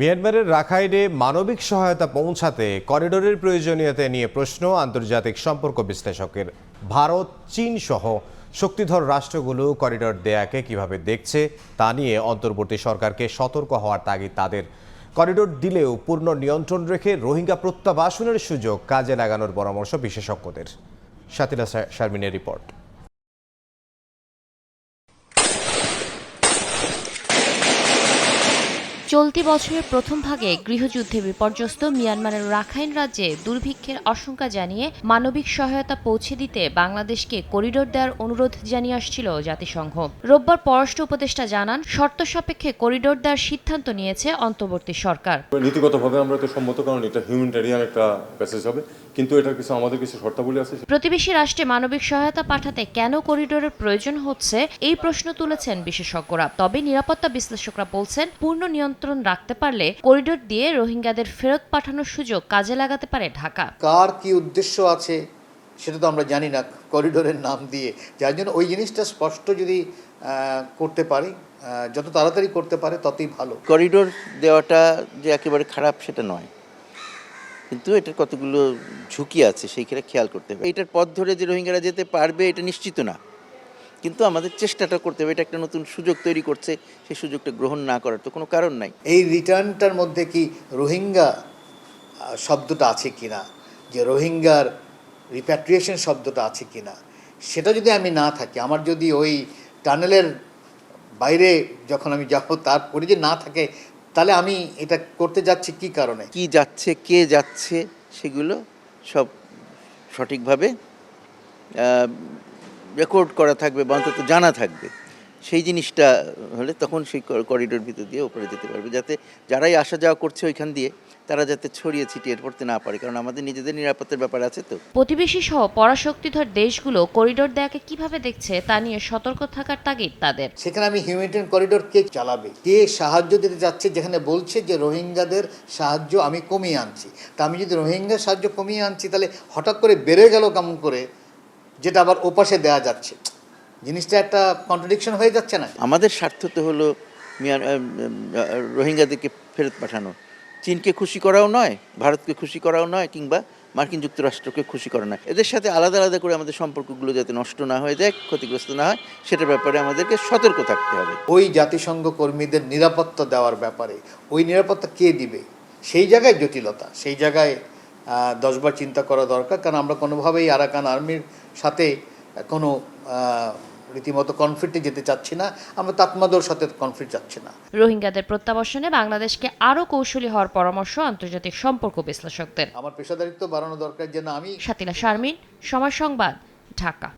মিয়ানমারের রাখাইনে মানবিক সহায়তা পৌঁছাতে করিডোরের প্রয়োজনীয়তা নিয়ে প্রশ্ন আন্তর্জাতিক সম্পর্ক বিশ্লেষকের। ভারত, চীন সহ শক্তিধর রাষ্ট্রগুলো করিডোর দেয়াকে কীভাবে দেখছে তা নিয়ে অন্তর্বর্তী সরকারকে সতর্ক হওয়ার তাগিদ তাদের। করিডোর দিলেও পূর্ণ নিয়ন্ত্রণ রেখে রোহিঙ্গা প্রত্যাবাসনের সুযোগ কাজে লাগানোর পরামর্শ বিশেষজ্ঞদের। সাতিলা শারমিনের রিপোর্ট। চলতি বছরের প্রথম ভাগে গৃহযুদ্ধে বিপর্যস্ত মিয়ানমারের রাখাইন রাজ্যে দুর্ভিক্ষের আশঙ্কা জানিয়ে মানবিক সহায়তা পৌঁছে দিতে বাংলাদেশকে করিডোর দেওয়ার অনুরোধ জানিয়ে আসছিল জাতিসংঘ। রোববার পররাষ্ট্র উপদেষ্টা জানান শর্ত সাপেক্ষে করিডোর দেওয়ার সিদ্ধান্ত নিয়েছে অন্তর্বর্তী সরকার। নীতিগতভাবে আমরা তো সম্মত কারণ এটা হিউম্যানিটেরিয়ান একটা প্যাসেজ হবে। কিন্তু এটার কিছু আমাদের কিছু শর্তাবলী আছে প্রতিবেশী রাষ্ট্রে মানবিক সহায়তা পাঠাতে কেন করিডোরের প্রয়োজন হচ্ছে এই প্রশ্ন তুলেছেন বিশেষজ্ঞরা। তবে নিরাপত্তা বিশ্লেষকরা বলছেন পূর্ণ নিয়ন্ত্রণ রাখতে পারলে করিডোর দিয়ে রোহিঙ্গাদের ফেরত পাঠানোর সুযোগ কাজে লাগাতে পারে ঢাকা। কার কি উদ্দেশ্য আছে সেটা তো আমরা জানি না করিডোরের নাম দিয়ে। যার জন্য ওই জিনিসটা স্পষ্ট যদি করতে পারি যত তাড়াতাড়ি করতে পারে ততই ভালো। করিডোর দেওয়াটা যে একেবারে খারাপ সেটা নয়। কিন্তু এটার কতগুলো ঝুঁকি আছে সেইখানে খেয়াল করতে হবে। এটার পথ ধরে যে রোহিঙ্গারা যেতে পারবে এটা নিশ্চিত না। কিন্তু আমাদের চেষ্টাটা করতে হবে এটা একটা নতুন সুযোগ তৈরি করছে সেই সুযোগটা গ্রহণ না করার তো কোনো কারণ নাই। এই রিটার্নটার মধ্যে কি রোহিঙ্গা শব্দটা আছে কিনা? যে রোহিঙ্গার রিপ্যাট্রিয়েশন শব্দটা আছে কিনা? সেটা যদি আমি না থাকি আমার যদি ওই টানেলের বাইরে যখন আমি যাব তারপরে যে না থাকে তাহলে আমি এটা করতে যাচ্ছি কি কারণে? কি যাচ্ছে কে যাচ্ছে সেগুলো সব সঠিকভাবে রেকর্ড করা থাকবে বা অন্তত জানা থাকবে সেই জিনিসটা হলে তখন সেই করিডোর ভিতর দিয়ে ওপরে যেতে পারবে যাতে যারাই আসা যাওয়া করছে ওইখান দিয়ে তারা যাতে ছড়িয়ে ছিটিয়ে পড়তে না পারে কারণ আমাদের নিজেদের নিরাপত্তার ব্যাপার আছে তো। প্রতিবেশী সহ পরাশক্তিধর দেশগুলো করিডোর দেয়াকে কীভাবে দেখছে তা নিয়ে সতর্ক থাকার তাগিদ তাদের। সেখানে আমি হিউম্যানিটেরিয়ান করিডোর কে চালাবে? কে সাহায্য দিতে যাচ্ছে? যেখানে বলছে যে রোহিঙ্গাদের সাহায্য আমি কমিয়ে আনছি। তা আমি যদি রোহিঙ্গার সাহায্য কমিয়ে আনছি তাহলে হঠাৎ করে বেড়ে গেল কেমন করে? যেটা আবার ওপাশে দেওয়া যাচ্ছে। জিনিসটা একটা কন্ট্রাডিকশন হয়ে যাচ্ছে না? আমাদের স্বার্থ তো হলো মিয়ান রোহিঙ্গাদেরকে ফেরত পাঠানো। চীনকে খুশি করাও নয় ভারতকে খুশি করাও নয় কিংবা মার্কিন যুক্তরাষ্ট্রকে খুশি করা নয়। এদের সাথে আলাদা আলাদা করে আমাদের সম্পর্কগুলো যাতে নষ্ট না হয়ে যায় ক্ষতিগ্রস্ত না হয় সেটার ব্যাপারে আমাদেরকে সতর্ক থাকতে হবে। ওই জাতিসংঘ কর্মীদের নিরাপত্তা দেওয়ার ব্যাপারে ওই নিরাপত্তা কে দিবে? সেই জায়গায় জটিলতা সেই জায়গায় দশবার চিন্তা করা দরকার কারণ আমরা কোনোভাবেই আরাকান আর্মির সাথে কোনো রীতিমতো কনফ্লিক্টে যেতে চাচ্ছি না আমরা তাতমাদোর সাথে কনফ্লিক্ট চাচ্ছি না। রোহিঙ্গাদের প্রত্যাবাসনে বাংলাদেশকে আরও কৌশলী হওয়ার পরামর্শ আন্তর্জাতিক সম্পর্ক বিশ্লেষকদের। আমার পেশাদারিত্ব বাড়ানো দরকার যে না আমি সাতিলা শারমিন সময় সংবাদ ঢাকা।